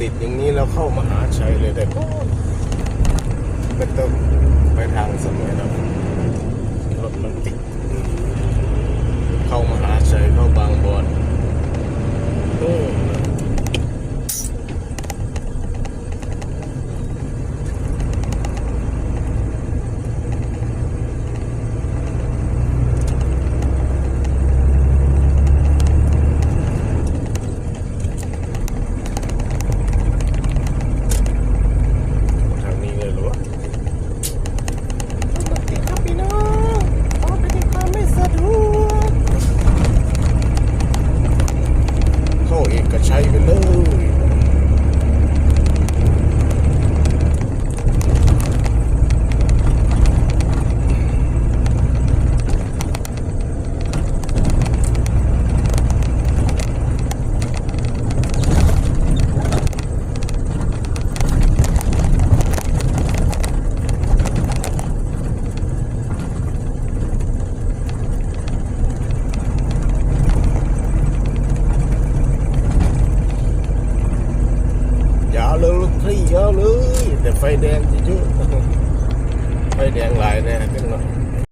ติดอย่างนี้เราเข้ามหาชัยเลยแต่ก็ไม่ต้องไปทางสมยเรารถมันติด เข้ามหาชัยเข้าบางบอนโอ้ทางนี้เลยเหรอวะรถติดครับพี่น้องออกไปในความไม่สะดวก เข้าเอกชัยไปเลย ยาวเลยรถที่ยาวเลย แต่ไฟแดงจะเยอะ ไฟแดงหลายแน่ขึ้นหน่อย